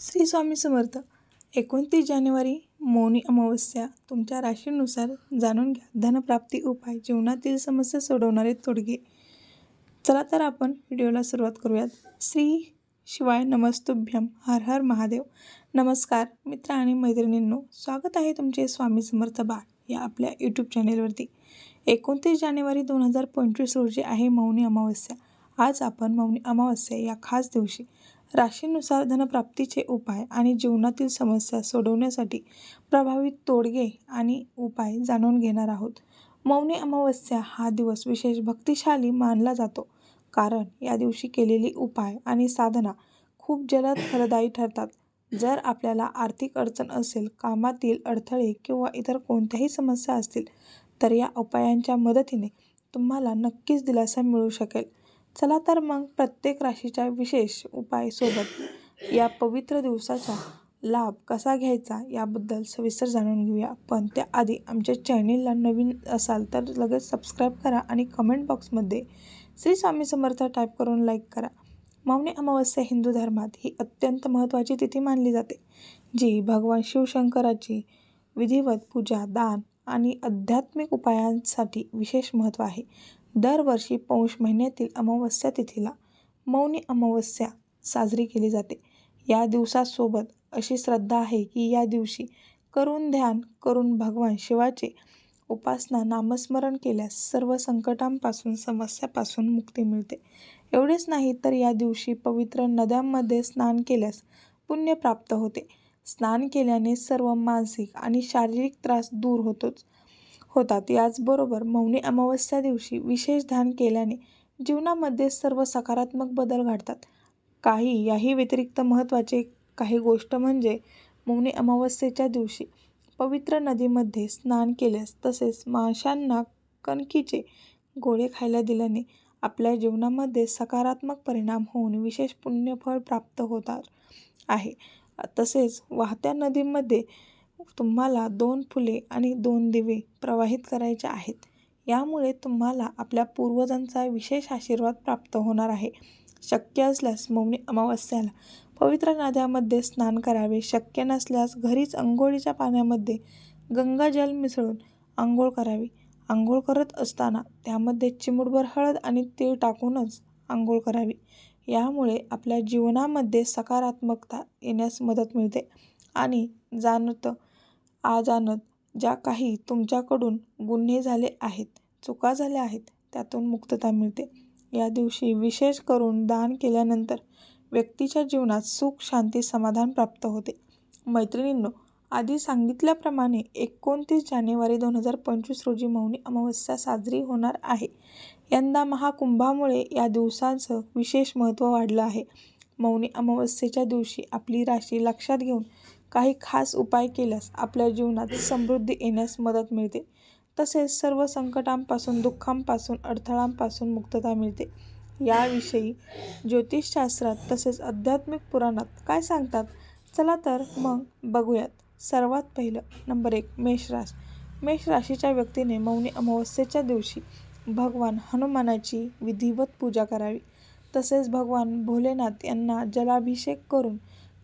श्री स्वामी समर्थ एकोणतीस जानेवारी मौनी अमावस्या. तुमच्या राशीनुसार जाणून घ्या. धनप्राप्ती उपाय. जीवनातील समस्या सोडवणारे तोडगे. चला तर आपण व्हिडिओला सुरुवात करूयात. श्री शिवाय नमस्तुभ्यम. हर हर महादेव. नमस्कार मित्र आणि मैत्रिणींनो. स्वागत आहे तुमचे स्वामी समर्थ बाळ या आपल्या यूट्यूब चॅनेलवरती एकोणतीस जानेवारी दोन हजार पंचवीस रोजी आहे मौनी अमावस्या. आज आपण मौनी अमावस्या या खास दिवशी राशीनुसार धनप्राप्तीचे उपाय आणि जीवनातील समस्या सोडवण्यासाठी प्रभावित तोडगे आणि उपाय जाणून घेणार आहोत. मौनी अमावस्या हा दिवस विशेष भक्तिशाली मानला जातो. कारण या दिवशी केलेली उपाय आणि साधना खूप जलद फलदायी ठरतात. जर आपल्याला आर्थिक अडचण असेल कामातील अडथळे किंवा इतर कोणत्याही समस्या असतील तर या उपायांच्या मदतीने तुम्हाला नक्कीच दिलासा मिळू शकेल. चला तर मग प्रत्येक राशीच्या विशेष उपायसोबत या पवित्र दिवसाचा लाभ कसा घ्यायचा याबद्दल सविस्तर जाणून घेऊया. पण त्याआधी आमच्या चॅनेलला नवीन असाल तर लगेच सबस्क्राईब करा आणि कमेंट बॉक्समध्ये श्री स्वामी समर्थ टाईप करून लाईक करा. मौनी अमावस्या हिंदू धर्मात ही अत्यंत महत्त्वाची तिथी मानली जाते जी भगवान शिवशंकराची विधिवत पूजा दान आणि आध्यात्मिक उपायांसाठी विशेष महत्त्व आहे. दरवर्षी पौष महिन्यातील अमावस्या तिथीला मौनी अमावस्या साजरी केली जाते. या दिवसासोबत अशी श्रद्धा आहे की या दिवशी करून ध्यान करून भगवान शिवाचे उपासना नामस्मरण केल्यास सर्व संकटांपासून समस्यापासून मुक्ती मिळते. एवढेच नाही तर या दिवशी पवित्र नद्यांमध्ये स्नान केल्यास पुण्य प्राप्त होते. स्नान केल्याने सर्व मानसिक आणि शारीरिक त्रास दूर होतोच. होतात याचबरोबर मौनी अमावस्या दिवशी विशेष ध्यान केल्याने जीवनामध्ये सर्व सकारात्मक बदल घडतात. काही याही व्यतिरिक्त महत्त्वाचे काही गोष्ट म्हणजे मौनी अमावस्येच्या दिवशी पवित्र नदीमध्ये स्नान केल्यास तसेच माशांना कणकीचे गोळे खायला दिल्याने आपल्या जीवनामध्ये सकारात्मक परिणाम होऊन विशेष पुण्यफळ प्राप्त होणार आहे. तसेच वाहत्या नदीमध्ये तुम्हाला दोन फुले आणि दोन दिवे प्रवाहित करायचे आहेत. यामुळे तुम्हाला आपल्या पूर्वजांचा विशेष आशीर्वाद प्राप्त होणार आहे. शक्य असल्यास मौनी अमावस्याला पवित्र नद्यामध्ये स्नान करावे. शक्य नसल्यास घरीच अंघोळीच्या पाण्यामध्ये गंगाजल मिसळून आंघोळ करावी. आंघोळ करत असताना त्यामध्ये चिमूटभर हळद आणि तीळ टाकूनच आंघोळ करावी. यामुळे आपल्या जीवनामध्ये सकारात्मकता येण्यास मदत मिळते आणि जाणतं अजाणत ज्या काही तुमच्याकडून गुन्हे झाले आहेत चुका झाल्या आहेत त्यातून मुक्तता मिळते. या दिवशी विशेष करून दान केल्यानंतर व्यक्तीच्या जीवनात सुख शांती समाधान प्राप्त होते. मैत्रिणींनो आधी सांगितल्याप्रमाणे एकोणतीस जानेवारी दोन हजार पंचवीस रोजी मौनी अमावस्या साजरी होणार आहे. यंदा महाकुंभामुळे या दिवसाचं विशेष महत्त्व वाढलं आहे. मौनी अमावस्येच्या दिवशी आपली राशी लक्षात घेऊन काही खास उपाय केल्यास आपल्या जीवनात समृद्धी येण्यास मदत मिळते. तसेच सर्व संकटांपासून दुःखांपासून अडथळांपासून मुक्तता मिळते. याविषयी ज्योतिषशास्त्रात तसेच आध्यात्मिक पुराणात काय सांगतात? चला तर मग बघूयात. सर्वात पहिलं नंबर एक मेष राश मेष राशीच्या व्यक्तीने मौनी अमावस्येच्या दिवशी भगवान हनुमानाची विधिवत पूजा करावी. तसेच भगवान भोलेनाथ यांना जलाभिषेक करून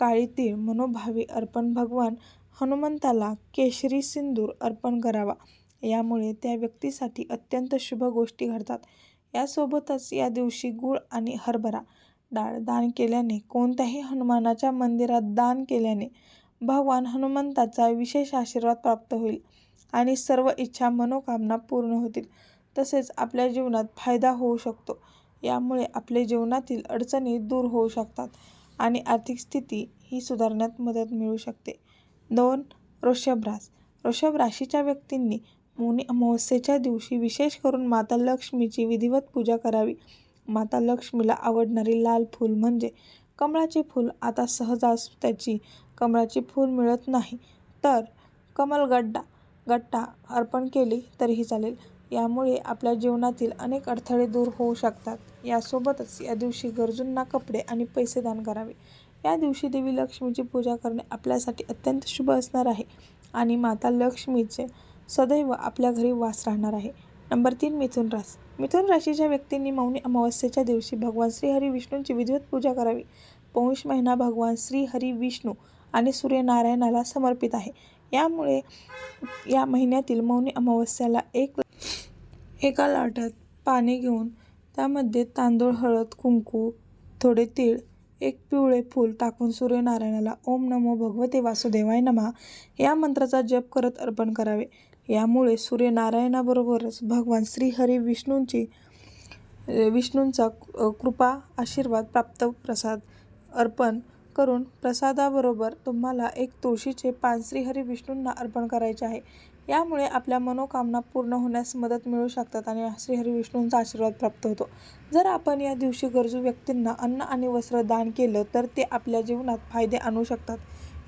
काळी तीळ मनोभावे अर्पण भगवान हनुमंताला केशरी सिंदूर अर्पण करावा. यामुळे त्या व्यक्तीसाठी अत्यंत शुभ गोष्टी घडतात. यासोबतच या दिवशी गूळ आणि हरभरा डाळ दान केल्याने कोणत्याही हनुमानाच्या मंदिरात दान केल्याने भगवान हनुमंताचा विशेष आशीर्वाद प्राप्त होईल आणि सर्व इच्छा मनोकामना पूर्ण होतील. तसेच आपल्या जीवनात फायदा होऊ शकतो. यामुळे आपल्या जीवनातील अडचणी दूर होऊ शकतात. आणि आर्थिक स्थिती ही सुधारण्यात मदत मिळू शकते. दोन वृषभ रास. वृषभ राशीच्या व्यक्तींनी मौनी अमावस्येच्या दिवशी विशेष करून माता लक्ष्मीची विधिवत पूजा करावी. माता लक्ष्मीला आवडणारी लाल फूल म्हणजे कमळाचे फूल. आता सहजास त्याची कमळाची फूल मिळत नाही. तर कमल गड्डा गट्टा अर्पण केली तरीही चालेल. यामुळे आपल्या जीवनातील अनेक अडथळे दूर होऊ शकतात. यासोबतच या दिवशी गरजूंना कपडे आणि पैसे दान करावे. या दिवशी देवी लक्ष्मीची पूजा करणे आपल्यासाठी अत्यंत शुभ असणार आहे आणि माता लक्ष्मीचे सदैव आपल्या घरी वास राहणार आहे. नंबर तीन मिथुन रास मिथुन राशीच्या व्यक्तींनी मौनी अमावस्येच्या दिवशी भगवान श्रीहरी विष्णूंची विधिवत पूजा करावी. पौष महिना भगवान श्रीहरी विष्णू आणि सूर्यनारायणाला समर्पित आहे. यामुळे या महिन्यातील मौनी अमावस्याला एक एका लाटात पाणी घेऊन त्यामध्ये तांदूळ, हळद, कुंकू, थोडे तीळ, एक पिवळे फूल टाकून सूर्यनारायणाला 'ओम नमो भगवते वासुदेवाय नमः' या मंत्राचा जप करत अर्पण करावे. यामुळे सूर्यनारायणाबरोबरच भगवान श्रीहरी विष्णूंचा कृपा आशीर्वाद प्राप्त प्रसाद अर्पण करून प्रसादाबरोबर तुम्हाला एक तुळशीचे पान श्रीहरी विष्णूंना अर्पण करायचे आहे. यामुळे आपल्या मनोकामना पूर्ण होण्यास मदत मिळू शकतात आणि श्रीहरी विष्णूंचा आशीर्वाद प्राप्त होतो. जर आपण या दिवशी गरजू व्यक्तींना अन्न आणि वस्त्र दान केलं तर ते आपल्या जीवनात फायदे आणू शकतात.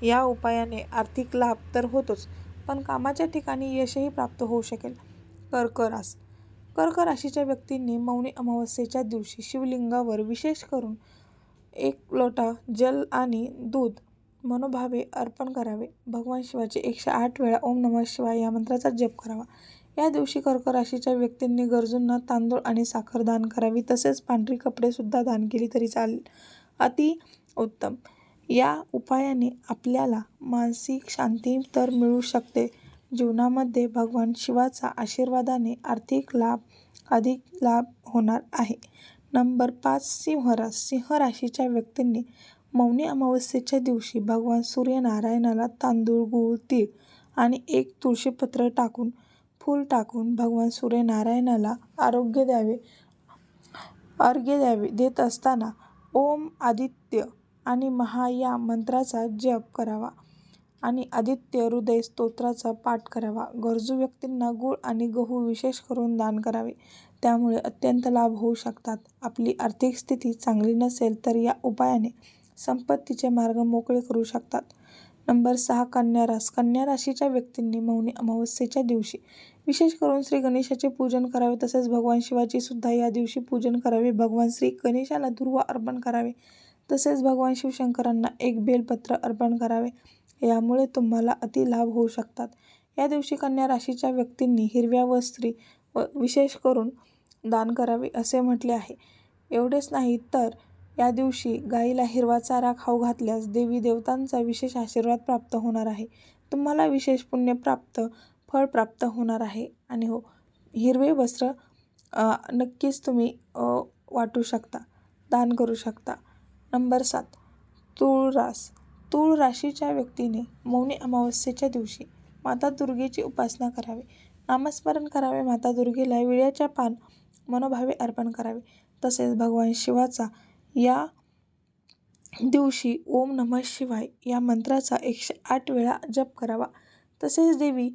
या उपायाने आर्थिक लाभ तर होतोच पण कामाच्या ठिकाणी यशही प्राप्त होऊ शकेल. कर्क रास कर्क राशीच्या व्यक्तींनी मौनी अमावस्येच्या दिवशी शिवलिंगावर विशेष करून एक लोटा जल आणि दूध मनोभावे अर्पण करावे. भगवान शिवाचे एकशे आठ वेळा 'ओम नमः शिवाय' या मंत्राचा जप करावा. या दिवशी कर्क राशीच्या व्यक्तींनी गरजूंना तांदूळ आणि साखर दान करावी तसेच पांढरी कपडे सुद्धा दान केली तरी चालेल. अति उत्तम! या उपायाने आपल्याला मानसिक शांती तर मिळू शकते, जीवनामध्ये भगवान शिवाचा आशीर्वादाने आर्थिक लाभ अधिक लाभ होणार आहे. नंबर पाच सिंह रास सिंह राशीच्या व्यक्तींनी मौनी अमावस्येच्या दिवशी भगवान सूर्यनारायणाला तांदूळ, गूळ, तीळ आणि एक तुळशीपत्र टाकून फूल टाकून भगवान सूर्यनारायणाला आरोग्य द्यावे अर्घ्य द्यावे देत असताना 'ओम आदित्य' आणि 'महा' या मंत्राचा जप करावा आणि 'आदित्य हृदय स्तोत्राचा पाठ करावा. गरजू व्यक्तींना गूळ आणि गहू विशेष करून दान करावे. त्यामुळे अत्यंत लाभ होऊ शकतात. आपली आर्थिक स्थिती चांगली नसेल तर या उपायाने संपत्तीचे मार्ग मोकळे करू शकतात. नंबर सहा कन्या रास कन्या राशीच्या व्यक्तींनी मौनी अमावस्येच्या दिवशी विशेष करून श्री गणेशाचे पूजन करावे तसेच भगवान शिवाचे सुद्धा या दिवशी पूजन करावे. भगवान श्री गणेशाला दूर्वा अर्पण करावे तसेच भगवान शिवशंकरांना एक बेलपत्र अर्पण करावे. यामुळे तुम्हाला अति लाभ होऊ शकतात. या दिवशी कन्या राशीच्या व्यक्तींनी हिरव्या वस्त्री विशेष करून दान करावे असे म्हटले आहे. एवढेच नाही तर या दिवशी गायीला हिरवा चारा खाऊ घातल्यास देवी देवतांचा विशेष आशीर्वाद प्राप्त होणार आहे. तुम्हाला विशेष पुण्य प्राप्त फळ प्राप्त होणार आहे. आणि हो हिरवे वस्त्र नक्कीच तुम्ही वाटू शकता, दान करू शकता. नंबर सात तुळरास रास राशीच्या व्यक्तीने मौनी अमावस्येच्या दिवशी माता दुर्गेची उपासना करावी, नामस्मरण करावे. माता दुर्गेला विड्याच्या पान मनोभावे अर्पण करावे. तसेच भगवान शिवाचा या दिवशी 'ओम नमः शिवाय' या मंत्राचा एकशे आठ वेळा जप करावा. तसेच देवी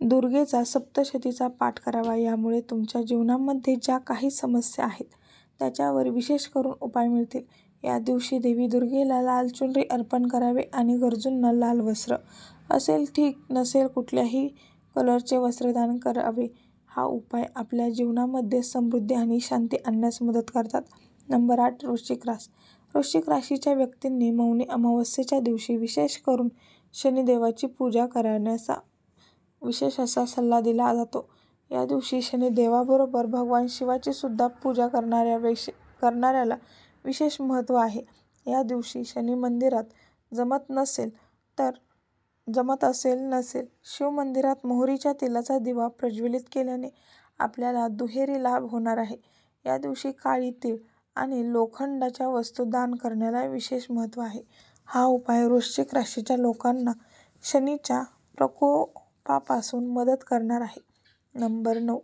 दुर्गेचा सप्तशतीचा पाठ करावा. यामुळे तुमच्या जीवनामध्ये ज्या काही समस्या आहेत त्याच्यावर विशेष करून उपाय मिळतील. या दिवशी देवी दुर्गेला लाल चुनरी अर्पण करावे आणि गरजूंना लाल वस्त्र असेल ठीक नसेल कुठल्याही कलरचे वस्त्रदान करावे. हा उपाय आपल्या जीवनामध्ये समृद्धी आणि शांती आणण्यास मदत करतात. नंबर आठ वृश्चिक रास वृश्चिक राशीच्या व्यक्तींनी मौनी अमावस्येच्या दिवशी विशेष करून शनिदेवाची पूजा करण्याचा विशेष असा सल्ला दिला जातो. या दिवशी शनिदेवाबरोबर भगवान शिवाची सुद्धा पूजा करणाऱ्याला विशेष महत्त्व आहे. या दिवशी शनी मंदिरात जमत असेल नसेल शिवमंदिरात मोहरीच्या तेलाचा दिवा प्रज्वलित केल्याने आपल्याला दुहेरी लाभ होणार आहे. या दिवशी काळी तीळ आणि लोखंडाच्या वस्तू दान करण्याला विशेष महत्त्व आहे. हा उपाय वृश्चिक राशीच्या लोकांना शनीच्या प्रकोपापासून मदत करणार आहे. नंबर नऊ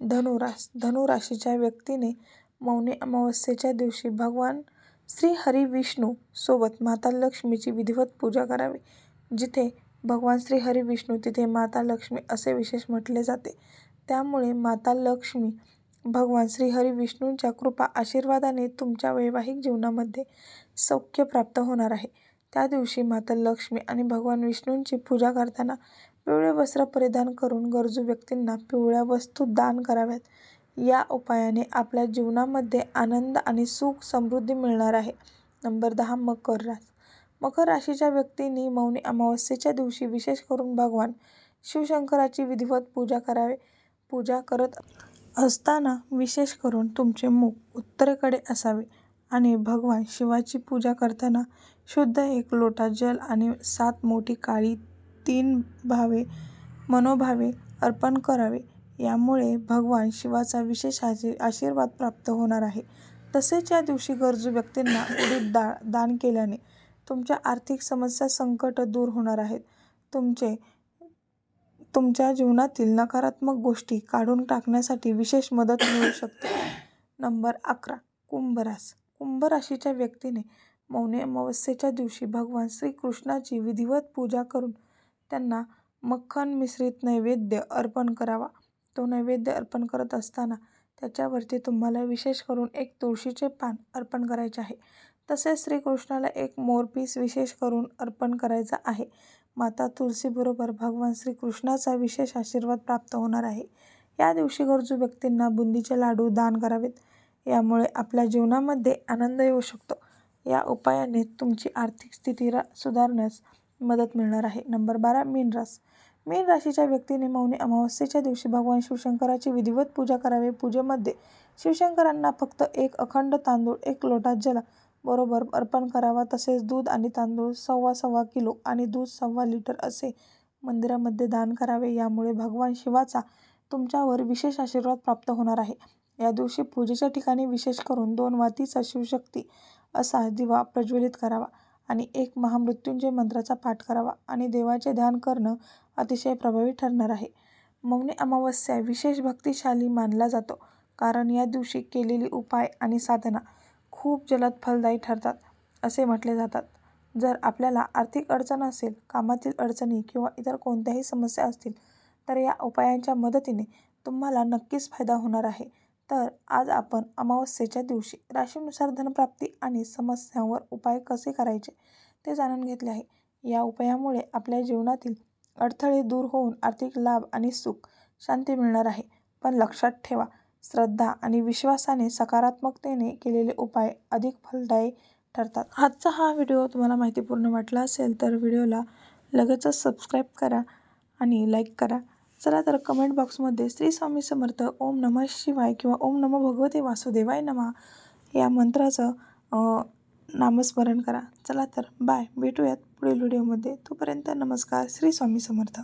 धनु रास धनु राशीच्या व्यक्तीने मौनी अमावस्येच्या दिवशी भगवान श्रीहरी विष्णू सोबत माता लक्ष्मीची विधिवत पूजा करावी. जिथे भगवान श्रीहरी विष्णू तिथे माता लक्ष्मी असे विशेष म्हटले जाते. त्यामुळे माता लक्ष्मी भगवान श्रीहरी विष्णूंच्या कृपा आशीर्वादाने तुमच्या वैवाहिक जीवनामध्ये सौख्य प्राप्त होणार आहे. त्या दिवशी माता लक्ष्मी आणि भगवान विष्णूंची पूजा करताना पिवळे वस्त्र परिधान करून गरजू व्यक्तींना पिवळ्या वस्तू दान कराव्यात. या उपायाने आपल्या जीवनामध्ये आनंद आणि सुख समृद्धी मिळणार आहे. नंबर दहा मकर रास मकर राशीच्या व्यक्तींनी मौनी अमावस्येच्या दिवशी विशेष करून भगवान शिवशंकराची विधिवत पूजा करावे. पूजा करत असताना विशेष करून तुमचे मुख उत्तरेकडे असावे आणि भगवान शिवाची पूजा करताना शुद्ध एक लोटा जल आणि सात मोठी काळी तीन भावे मनोभावे अर्पण करावे. यामुळे भगवान शिवाचा विशेष आशीर्वाद प्राप्त होणार आहे. तसेच या दिवशी गरजू व्यक्तींना उडीद डाळ दान केल्याने तुमच्या आर्थिक समस्या, संकट दूर होणार आहेत. तुमचे तुमच्या जीवनातील नकारात्मक गोष्टी काढून टाकण्यासाठी विशेष मदत मिळू शकते. नंबर अकरा. कुंभ रास कुंभ राशीच्या व्यक्तीने मौनी अमावस्येच्या दिवशी भगवान श्रीकृष्णाची विधिवत पूजा करून त्यांना मख्खन मिश्रित नैवेद्य अर्पण करावा. तो नैवेद्य अर्पण करत असताना त्याच्यावरती तुम्हाला विशेष करून एक तुळशीचे पान अर्पण करायचे आहे. तसेच श्रीकृष्णाला एक मोरपीस विशेष करून अर्पण करायचा आहे. माता तुलसीबरोबर भगवान श्रीकृष्णाचा विशेष आशीर्वाद प्राप्त होणार आहे. या दिवशी गरजू व्यक्तींना बुंदीचे लाडू दान करावेत. यामुळे आपल्या जीवनामध्ये आनंद येऊ शकतो. या उपायाने तुमची आर्थिक स्थिती सुधारण्यास मदत मिळणार आहे. नंबर बारा. मीन रास मीन राशीच्या व्यक्तीने मौनी अमावस्येच्या दिवशी भगवान शिवशंकराची विधिवत पूजा करावी. पूजेमध्ये शिवशंकरांना फक्त एक अखंड तांदूळ एक लोटा जला बरोबर अर्पण करावा. तसेच दूध आणि तांदूळ सव्वा सव्वा किलो आणि दूध सव्वा लिटर असे मंदिरामध्ये दान करावे. यामुळे भगवान शिवाचा तुमच्यावर विशेष आशीर्वाद प्राप्त होणार आहे. या दिवशी पूजेच्या ठिकाणी विशेष करून दोन वातीचा शिवशक्ती असा दिवा प्रज्वलित करावा आणि एक महामृत्युंजय मंत्राचा पाठ करावा आणि देवाचे ध्यान करणं अतिशय प्रभावी ठरणार आहे. मौनी अमावस्या विशेष भक्तिशाली मानला जातो. कारण या दिवशी केलेली उपाय आणि साधना खूप जलद फलदायी ठरतात असे म्हटले जातात. जर आपल्याला आर्थिक अडचण असेल, कामातील अडचणी किंवा इतर कोणत्याही समस्या असतील तर या उपायांच्या मदतीने तुम्हाला नक्कीच फायदा होणार आहे. तर आज आपण अमावस्येच्या दिवशी राशीनुसार धनप्राप्ती आणि समस्यांवर उपाय कसे करायचे ते जाणून घेतले आहे. या उपायामुळे आपल्या जीवनातील अडथळे दूर होऊन आर्थिक लाभ आणि सुख शांती मिळणार आहे. पण लक्षात ठेवा श्रद्धा आणि विश्वासाने सकारात्मकतेने केलेले उपाय अधिक फलदायी ठरतात. आजचा हा व्हिडिओ तुम्हाला माहितीपूर्ण वाटला असेल तर व्हिडिओला लगेचच सबस्क्राईब करा आणि लाईक करा. चला तर कमेंट बॉक्समध्ये श्री स्वामी समर्थ, ओम नमः शिवाय किंवा ओम नमो भगवते वासुदेवाय नमः या मंत्राचं नामस्मरण करा. चला तर बाय भेटूयात पुढील व्हिडिओमध्ये. तोपर्यंत नमस्कार. श्री स्वामी समर्थ.